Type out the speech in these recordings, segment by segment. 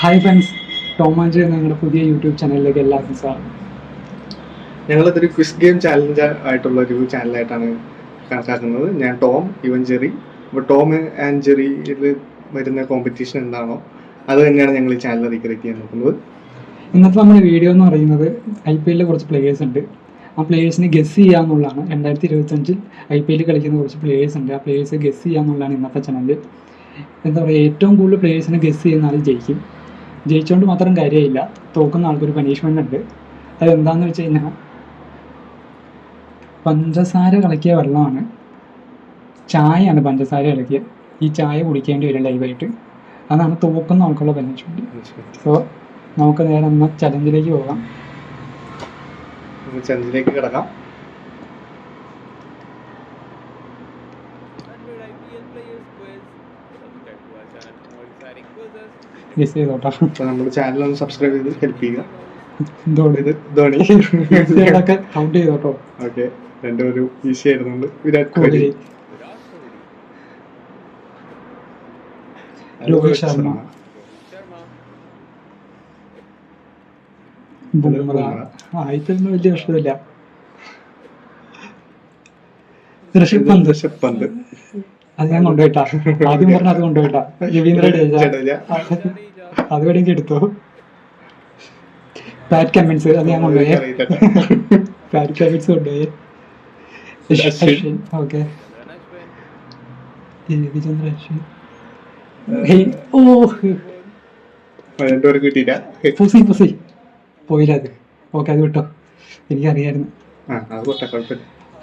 Hi friends ടോമാഞ്ചി എന്ന ഞങ്ങളുടെ പുതിയ യൂട്യൂബ് ചാനലിലേക്ക് എല്ലാവർക്കും സ്വാഗതം. ഞങ്ങളിതൊരു ക്വിസ് ഗെയിം ചാലഞ്ച് ആയിട്ടുള്ള ഒരു ചാനലായിട്ടാണ് കണക്കാക്കുന്നത്. ഞാൻ ടോം ഇവൻ ജെറി. അപ്പോൾ ടോം ആൻഡ് ജെറിയിൽ വരുന്ന കോമ്പറ്റീഷൻ എന്താണോ അത് തന്നെയാണ് ഞങ്ങൾ ഈ ചാനൽ റീക്രിയേറ്റ് ചെയ്യാൻ നോക്കുന്നത്. ഇന്നത്തെ നമ്മുടെ വീഡിയോ എന്ന് പറയുന്നത് ഐ പി എല്ലിൽ കുറച്ച് പ്ലേയേഴ്സ് ഉണ്ട്. ആ പ്ലേയേഴ്സിനെ ഗസ് ചെയ്യുക എന്നുള്ളതാണ്. രണ്ടായിരത്തി ഇരുപത്തഞ്ചിൽ ഐ പി എല്ലിൽ കളിക്കുന്ന കുറച്ച് പ്ലേയേഴ്സ് ഉണ്ട്. ആ പ്ലേയേഴ്സ് ഗസ് ചെയ്യുക എന്നുള്ളതാണ് ഇന്നത്തെ ചാനൽ എന്താ പറയുക ഏറ്റവും കൂടുതൽ പ്ലേയേഴ്സിനെ ഗസ് ചെയ്യുന്ന ആൾ ജയിക്കും. ജയിച്ചുകൊണ്ട് മാത്രം കാര്യമില്ല തോക്കുന്ന ആൾക്കൊരു പനിഷ്മെന്റ് ഉണ്ട്. അതെന്താണെന്ന് വെച്ച് കഴിഞ്ഞാൽ പഞ്ചസാര കളക്കിയ വെള്ളമാണ്. ചായയാണ് പഞ്ചസാര കളക്കിയത് ഈ ചായ കുടിക്കേണ്ടി വരും ലൈവായിട്ട് അതാണ് തോക്കുന്ന ആൾക്കുള്ള പനിഷ്മെന്റ് സോ നമുക്ക് നേരെ എന്ന ചലഞ്ചിലേക്ക് പോകാം. ചലഞ്ചിലേക്ക് കിടക്കാം. ഗസ് ചെയ്തോട്ടാ. അപ്പൊ നമ്മുടെ ചാനൽ ഒന്ന് സബ്സ്ക്രൈബ് ചെയ്ത് ഹെൽപ്പ് ചെയ്യുക. ധോണി. ഇത് ധോണി. കൗണ്ട് ചെയ്തോട്ടോ. ഓക്കെ ഒരു ഈസി ആയിരുന്നുണ്ട്. വിരാട് കോഹ്ലി. രോഹിത് ശർമ്മ. ആയിട്ടൊന്നും വലിയ പ്രശ്നമില്ല ഋഷഭ് പന്ത്. ഋഷഭ് പന്ത്. അത് ഞാൻ കൊണ്ടുപോയിട്ടാ. ആദ്യം പറഞ്ഞ അത് കൊണ്ടുപോയിട്ടാ. രവീന്ദ്ര ജഡേജ. അത് വേണമെങ്കിൽ എടുത്തോ. പാറ്റ് കമ്മിൻസ് അത് ഞാൻ കൊണ്ടുപോയേ. പാറ്റ് കമ്മിൻസ് കൊണ്ടുപോയേ. ഓക്കെ. രവിചന്ദ്ര അശ്വിൻ ഹേയ്, ഓ രണ്ടുപേരും കിട്ടിയില്ല. പുസി പുസി. പോയില്ല അത്. ഓക്കെ അത് വിട്ടോ. എനിക്കറിയായിരുന്നു.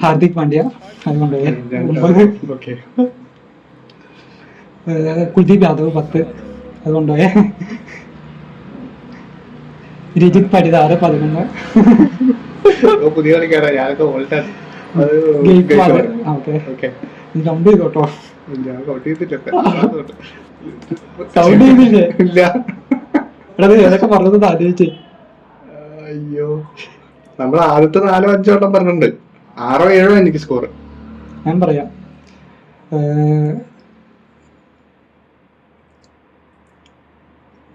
ഹാർദിക് പാണ്ഡ്യ അത് കൊണ്ടുപോയി. കുൽദീപ് യാദവ് പത്ത്. അത് കൊണ്ടുപോയ രജിത് പടിദാറ് പതിനൊന്ന്. പുതിയ കളിക്കാരാ? ഞാനൊക്കെ ഓൾട്ടാണ് കൗണ്ട് ചെയ്തോട്ടോ. ഞാൻ ചെയ്തിട്ടില്ല. ഇല്ല. എടാ ഏതൊക്കെ പറഞ്ഞത് ആലോചിച്ചേ. അയ്യോ. നമ്മൾ ആദ്യത്തെ നാലോ അഞ്ചോ വട്ടം പറഞ്ഞിട്ടുണ്ട്. ആറോ ഏഴോ എനിക്ക് സ്കോർ ഞാൻ പറയാം.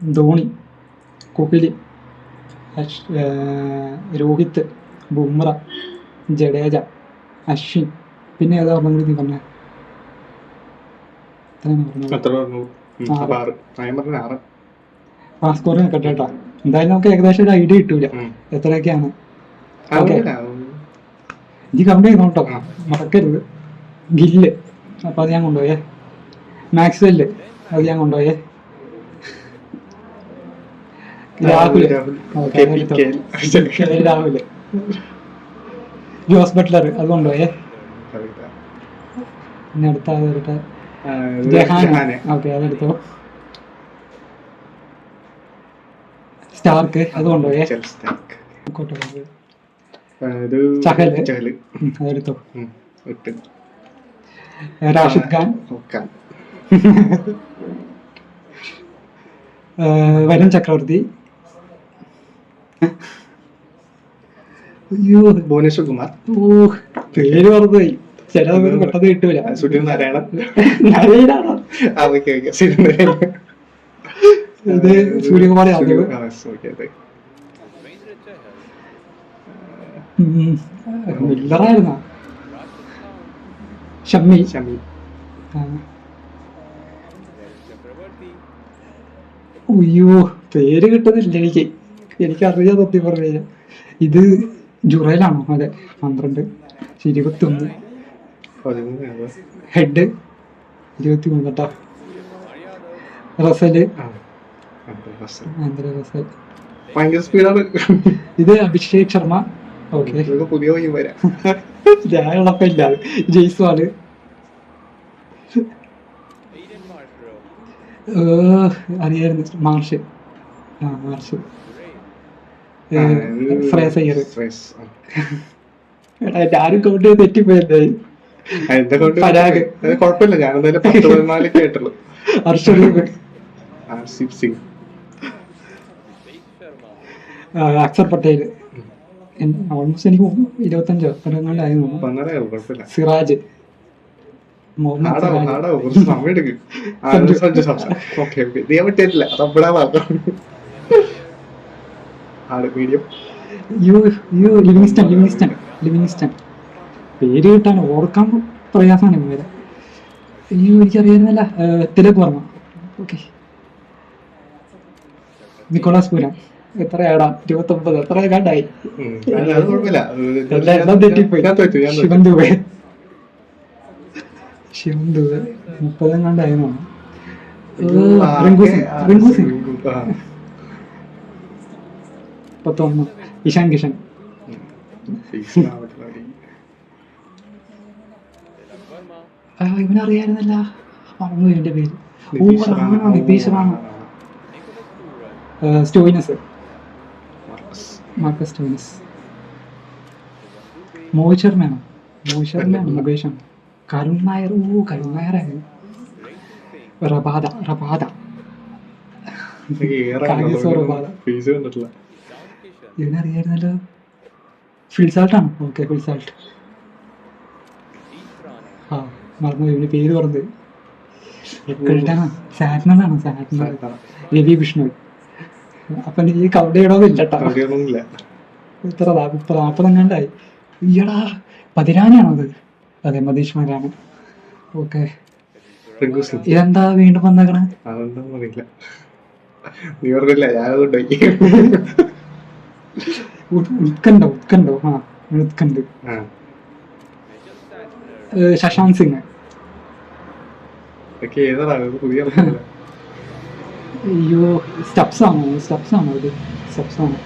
ധോണി കോഹ്ലി രോഹിത് ബുംറ ജഡേജ അശ്വിൻ. പിന്നെ ഏതാ പറഞ്ഞ നീ പറഞ്ഞ? പറഞ്ഞത്. സ്കോർ കേട്ടോ എന്തായാലും നമുക്ക് ഏകദേശം ഒരു ഐഡിയ കിട്ടൂല. എത്രയൊക്കെയാണ്? ഇനി കൗണ്ട് ചെയ്തോട്ടോ മറക്കരുത്. ഗില്ല്. അപ്പൊ അത് ഞാൻ കൊണ്ടുപോയേ. മാക്സ്വെല്ല്. അത് ഞാൻ കൊണ്ടുപോയേ. രാഹുൽ രാഹുൽ. ജോസ് ബട്ട്ലർ അത് കൊണ്ടുപോയേ. അടുത്ത വരട്ടെ. ജഹാൻ. ഓക്കെ അതെടുത്തോ. സ്റ്റാർക്ക് അത് കൊണ്ടുപോയേ. ചഹൽ. അതെടുത്തോ. റാഷിദ് ഖാൻ. വരുൺ ചക്രവർത്തി. അയ്യോ ഭുവനേശ്വർ കുമാർ ഓ പേര് മറന്നുപോയി. ചില സമയത്ത് പെട്ടെന്ന് കിട്ടൂല. സുധീർ നാരായണൻ. Okay okay. നാരായണൻ ഇത് സൂര്യകുമാർ യാദവ്. മില്ലറായിരുന്ന? ഷമ്മി. ഷമ്മി. അയ്യോ പേര് കിട്ടുന്നില്ല എനിക്ക്. എനിക്കറിയാം സത്യം പറഞ്ഞു കഴിഞ്ഞാൽ ഇത് ജുറയിലാണോ അതെ പന്ത്രണ്ട് ഇരുപത്തി ഒന്ന്. ഹെഡ് ഇരുപത്തി മൂന്ന് കേട്ടോ. റസൽ. റസൽ ഭയങ്കര സ്പീഡാണ്. ഇത് അഭിഷേക് ശർമ്മ. ഓക്കെ. പുതിയ ജയ്സ്വാൾ Marshall. ഏഹ്, അറിയായിരുന്നു മാർഷ്. ആ മാർഷ്. ശ്രേയസ് അയ്യർ. എടാ ഞാനും കൗണ്ട് കൊണ്ട് പരാഗ്. കുഴപ്പമില്ല ഞാൻ എന്തായാലും പത്ത് പതിനാല് കേട്ടുള്ളൂ. ഹർഷദീപ് ആർസിബ് സിംഗ്. അക്സർ പട്ടേൽ ഓൾമോസ്റ്റ് എനിക്ക് ഇരുപത്തഞ്ചോ പതിനൊന്നാലായിരുന്നു പതിനാലായോ കുഴപ്പമില്ല. സിറാജ്. സമയം എടുക്കും. Samson okay okay. ഇത് ഞാൻ പറ്റില്ല ഹാർഡ് മീഡിയം യു യു ലിവിങ്സ്റ്റൺ ലിവിങ്സ്റ്റൺ ലിവിങ്സ്റ്റൺ പേര് കിട്ടാൻ ഓർക്കാൻ പ്രയാസമാണ് പേര് അയ്യോ എനിക്കറിയായിരുന്നല്ല Tilak Varma. Okay Nicholas Pooran. എത്ര ആടാ ഇരുപത്തി ഒമ്പത് എത്ര കണ്ടായി. ശിവൻ ദുബെ ശിവൻ ദുബെ മുപ്പതും കണ്ടായിരുന്നു റിങ്കു സിംഗ് റിങ്കു സിംഗ് മുപ്പത്തൊന്ന് ഇഷാൻ കിഷൻ. ഇവനറിയായിരുന്നല്ല. മറന്നു എന്റെ പേര്. ഓ Nitish Rana. Rana Nitish Rana. Stoinis. Marcus. Stoinis. Mohit ശർമ്മയാണോ? Mohit ശർമ്മയാണ് മുകേഷാണ് കരുൺ നായർ. ഓ കരുൺ നായരായിരുന്നു റബാദ റബാദ. കണ്ടിട്ടില്ല John Kishan. ഇവനറിയായിരുന്നല്ലോ ഫിൽസാൾട്ടാണ് ഓക്കെ Rana. ആ മറന്നു ഇവന് പേര് പറഞ്ഞത്. സാറ്റ്നറാണ് സാറ്റ്നർ രവി വിഷ്ണു. അപ്പൊ നീ കൗണ്ട് ചെയ്യണമെന്നില്ലട്ടോ അവിടെയൊന്നുമില്ല ഇത്ര മുപ്പത് നാൽപ്പതെങ്ങാണ്ടായി ഈയടാ പതിനാനാണോ അത്? അതെ മതീഷ് മാരാണ്. ഓക്കെ ഇതെന്താ വീണ്ടും വന്നേക്കണേ? അതെന്താ അറിയില്ല. നീ ഓർക്കില്ല ഞാനത് ഉത്കണ്ഠ ഉത്കണ്ടോ ആ. ഏ, ശശാന്ത് സിംഗ്. അയ്യോ സ്റ്റെപ്സ് ആണോ? സ്റ്റെപ്സ് ആണോ ഇത്? സ്റ്റെപ്സ് ആണോ?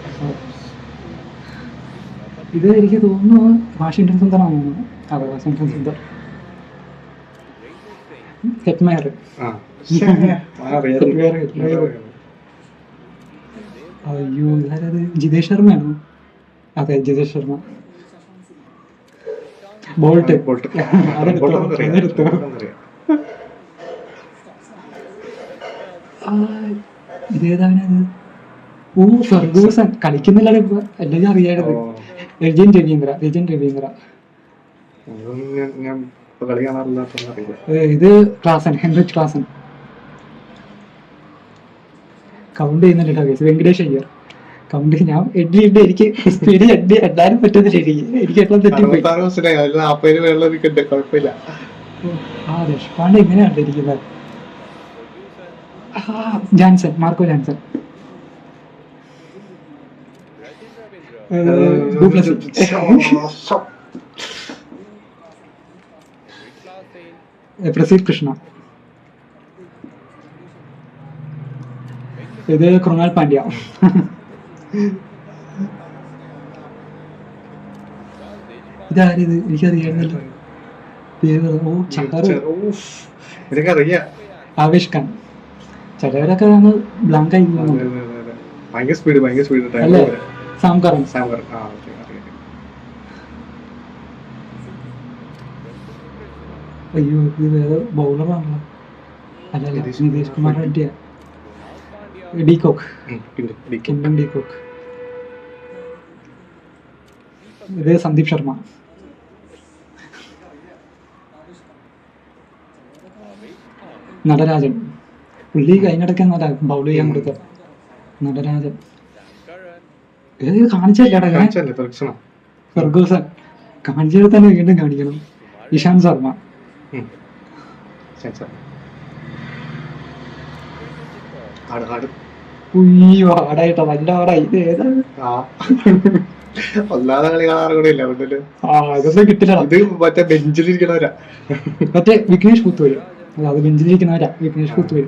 ഇത് എനിക്ക് തോന്നുന്നു വാഷിങ്ടൺ സുന്ദർ ആണോ അതെ Washington Sundar. Hetmyer Hetmyer Hetmyer ആ ശ്ശേ, ആ, അറിയാം. വേറെ, വേറെ. അയ്യോ ഇതാരത്? ജിതേഷ് ശർമ്മയാണോ? അതെ ജിതേഷ് ശർമ്മ. ബോൾട്ട്. ബോൾട്ട്. അതെടുത്തോ, ഓ ഫെർഗൂസൺ. കളിക്കുന്നില്ല ഇപ്പൊ. അല്ലെങ്കിൽ അറിയായത് രജൻ രവീന്ദ്ര രജൻ രവീന്ദ്ര. ഇത് ക്ലാസൻ ഹെൻറിച്ച് ക്ലാസൻ. കൗണ്ട് ചെയ്യുന്നുണ്ട് കേട്ടോ വെങ്കടേഷ് അയ്യർ. കൗണ്ട് ഞാൻ എഡ്ഡി ഇട്ട് എനിക്ക് സ്പീഡ് എഡ്ഡി എണ്ണാനും പറ്റുന്നില്ല എനിക്ക് എനിക്ക് എല്ലാം തെറ്റിപ്പോയി. ആ രഷ്പാണ്ട് എങ്ങനെയാ കണ്ടിരിക്കുന്നത് Jansen. Marco Jansen. Prasidh Krishna. ഇത് കൃണാൽ പാണ്ഡ്യ. ഇതാരിത് എനിക്കറിയായിരുന്നല്ലോ പേര് ഓ. എനിക്കറിയാം. ആവേശ് ഖാൻ ചിലവരൊക്കെ അങ്ങ് ബ്ലാങ്ക് ആയി. ഭയങ്കര സ്പീഡ് ഭയങ്കര സ്പീഡ് അല്ലേ? സാം കറൻ സാമ്പർ ആ അയ്യോ ഇത് വേറെ ബൗളറാണല്ലോ അല്ല Nitish Kumar. Kunal Kock de Kock de Kock ഇത് സന്ദീപ് ശർമ്മ. നടരാജൻ. പുള്ളി കഴിഞ്ഞിടയ്ക്ക് ബൗൾ ചെയ്യാൻ കൊടുത്ത. നടരാജൻ. കാണിച്ചല്ലേടാ കാണിച്ചത് തന്നെ വീണ്ടും കാണിക്കണം. ഇഷാന്ത് ശർമ്മ. ശരി, ആട് ആട്. ഉയ്യോ ആടായിട്ടോ നല്ല ആടായി ഇത് ഏതാണ് ആ. ഒന്നാമത്തെ കളി കാണാറ് കൂടെ ഇല്ല ആ ഇതൊന്നും കിട്ടില്ല ഇത് മറ്റേ ബെഞ്ചിലിരിക്കണവരാ. മറ്റേ വിഘ്നേഷ് പുത്തൂര്. അത് ബെഞ്ചിലിരിക്കുന്നവരാ വിഘ്നേഷ് പുത്തൂര്.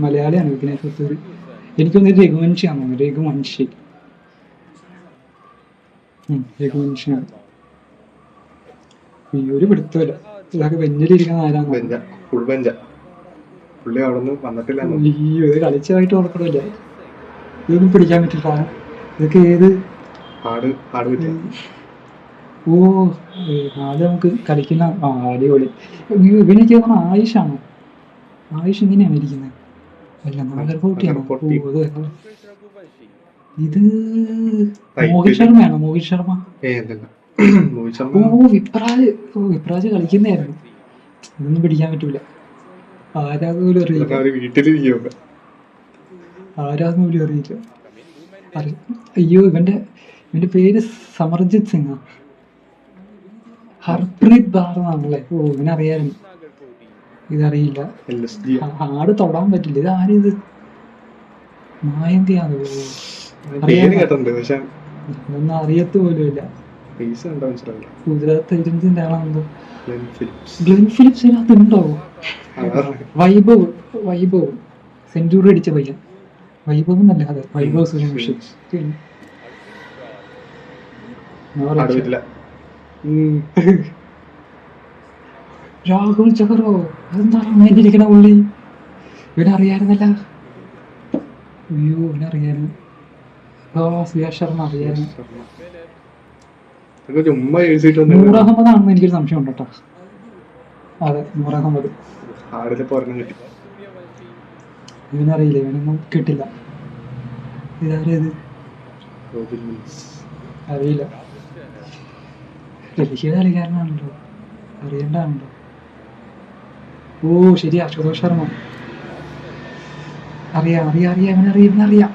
മലയാളിയാണ് വിഘ്നേഷ് പുത്തൂര്. എനിക്കൊന്ന് രഘുവൻഷിയാന്ന് തോന്നുന്നു രഘുവൻഷി ഉം, രഘുവൻഷിയാണ് ഈ ഒരു പിടുത്തമില്ല. ഇതൊക്കെ ബെഞ്ചിലിരിക്കുന്ന ആരാണ് ബെഞ്ച ഫുൾ ബെഞ്ച പുള്ളി അവിടെ നിന്ന് വന്നിട്ടില്ല അയ്യോ ഇത് കളിച്ചതായിട്ട് ഓർക്കണില്ല. ഇതൊന്നും പിടിക്കാൻ പറ്റില്ല. ഇതൊക്കെ ഏത്? പാട് പാട് പറ്റിയ. ഓ അത് നമുക്ക് കളിക്കുന്ന ആ അടിപൊളി. ഇവ- ഇവനൊക്കെ പറഞ്ഞ ആയുഷാണോ? ആയുഷ് ഇങ്ങനെയാണ് ഇരിക്കുന്നത് അല്ല നാഗർകോട്ടിയാണ്. ഇത് മോഹിത്. ശർമ്മയാണോ? മോഹിത് ശർമ്മ. ഓ വിപ്രാജ് ഓ വിപ്രാജ് കളിക്കുന്നതായിരുന്നു. ഇതൊന്നും പിടിക്കാൻ പറ്റൂല. ആരാന്ന് പോലും അറിയില്ല ആരാന്ന് പോലും അറിയില്ല. അയ്യോ ഇവന്റെ ഇവന്റെ പേര് സമർജിത് സിംഗ് ഹർപ്രീത് ബാർ എന്നാണല്ലേ? ഓ ഇവനറിയായിരുന്നു. ഇതറിയില്ല. ആട് തൊടാൻ പറ്റില്ല. ഇത് ആരും ഇത്? കേട്ടിട്ടുണ്ട് പക്ഷെ ഇതൊന്നും അറിയത്ത് പോലും ഇല്ല പൈസ മനസ്സിലാവില്ല ഗുജറാത്ത് ഏജൻസിന്റെ ആളാണെന്തോ Glenn Phillips. Vaibhav Vaibhav. Century അടിച്ച പയ്യൻ. വൈഭവ് എന്നല്ല അതെ വൈഭവ് സൂര്യവംശി. രാഹുൽ ചഹറോ അതെന്താണ് പുള്ളി? ഇവനറിയായിരുന്നല്ല. അയ്യോ ഇവനറിയായിരുന്നു. സുയാഷ് ശർമ്മ അറിയായിരുന്നു. ചുമ്മാ എഴുതിയിട്ട് നൂർ വന്നു അഹമ്മദ് ആണെന്ന് എനിക്കൊരു സംശയം ഉണ്ട് കേട്ടോ. അതെ നൂർ അഹമ്മദ് ഇവനറിയില്ല ഇവനൊന്നും കിട്ടില്ല. ഇതാരേത്. അറിയില്ല. ഡൽഹിയുടെ കളിക്കാരനാണല്ലോ. അറിയണ്ടാണല്ലോ ഓ ശരി അശുതോഷ് ശർമ്മ. അറിയാം അറിയാം അറിയാം അവനറിയാം ഇവനറിയാം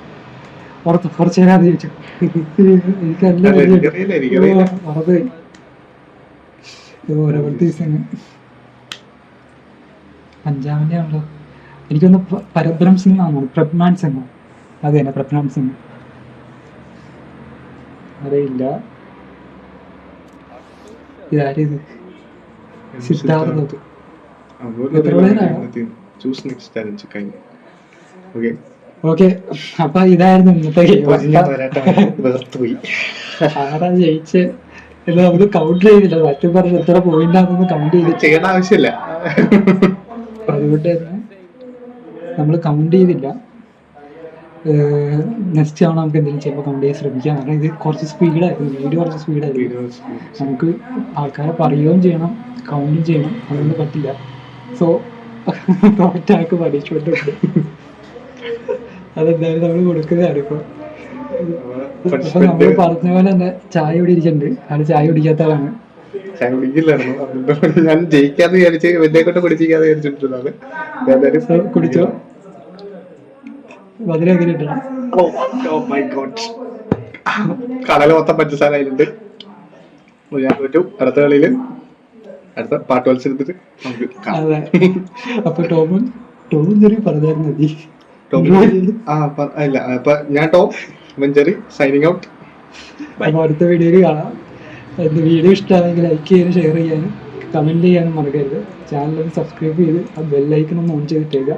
പുറത്ത് കുറച്ച് നേരം ചോദിച്ചു എനിക്കെല്ലാം പഞ്ചാബിന്റെ ആണല്ലോ എനിക്കൊന്ന് പരബ്രം സിംഗ് ആണോ പ്രഭ്മാൻ സിംഗ്. അതെ തന്നെ പ്രഭ്മാൻ സിംഗ്. അറിയില്ല. ഇതാരിത് സിദ്ധാർത്ഥ എത്ര? ചൂസ് നെക്സ്റ്റ് ചാലഞ്ച് കഴിഞ്ഞു. ഓക്കെ ഓക്കെ അപ്പൊ ഇതായിരുന്നു ഇന്നത്തെ ആരാ ജയിച്ച്? എന്ന് നമുക്ക് കൗണ്ട് ചെയ്തില്ല. സത്യം പറഞ്ഞ എത്ര പോയിന്റ് ആണെന്ന് കൗണ്ട് ചെയ്ത് ചെയ്യേണ്ട ആവശ്യമില്ല. അതുകൊണ്ട് തന്നെ നമ്മൾ കൗണ്ട് ചെയ്തില്ല. നെക്സ്റ്റ് തവണ നമുക്ക് എന്തെങ്കിലും ചെയ്യുമ്പോൾ കൗണ്ട് ചെയ്യാൻ ശ്രമിക്കാം. കാരണം ഇത് കുറച്ച് സ്പീഡായിരുന്നു വീഡിയോ കുറച്ച് സ്പീഡായിരുന്നു നമുക്ക് ആൾക്കാരെ പറയുകയും ചെയ്യണം കൗണ്ടും ചെയ്യണം. അതൊന്നും പറ്റില്ല. സോ തോറ്റാക്ക് പണിഷ്മെന്റ് ഉണ്ട് അതെന്തായാലും നമ്മൾ കൊടുക്കുന്നതാണ് ഇപ്പൊ. അപ്പൊ നമ്മൾ പറഞ്ഞ പോലെ തന്നെ ചായ ഇവിടെ ഇരിക്കുന്നുണ്ട്. ആൾ ചായ കുടിക്കാത്ത ആളാണ്. ഞാൻ കുടിക്കില്ലായിരുന്നു. ഞാൻ ജയിക്കാന്ന് വിചാരിച്ച് വലിയ കൊണ്ട് കുടിച്ചിരിക്കാന്ന് വിചാരിച്ചിട്ടുണ്ടാണ് കുടിച്ചോ? മധുരം കടല മൊത്തം പഞ്ചസാര അതിലുണ്ട് ഞാൻ പറ്റും. അടുത്ത കളിയിൽ അടുത്ത പാട്ട് മത്സരത്തിൽ അപ്പൊ ടോമും ടോമും ചെറിയ പറഞ്ഞായിരുന്നു ആ ഇല്ല അപ്പൊ ഞാൻ ടോം വെഞ്ചറി സൈനിങ് ഔട്ട് അപ്പൊ അടുത്ത വീഡിയോയിൽ കാണാം. എന്റെ വീഡിയോ ഇഷ്ടമാണെങ്കിൽ ലൈക്ക് ചെയ്യാനും ഷെയർ ചെയ്യാനും കമന്റ് ചെയ്യാനും മറക്കരുത്. ചാനൽ സബ്സ്ക്രൈബ് ചെയ്ത് ആ ബെല്ലൈക്കൺ ഒന്ന് ഓൺ ചെയ്തിട്ടേക്കുക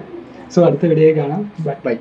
സോ അടുത്ത വീഡിയോയിൽ കാണാം. Bye bye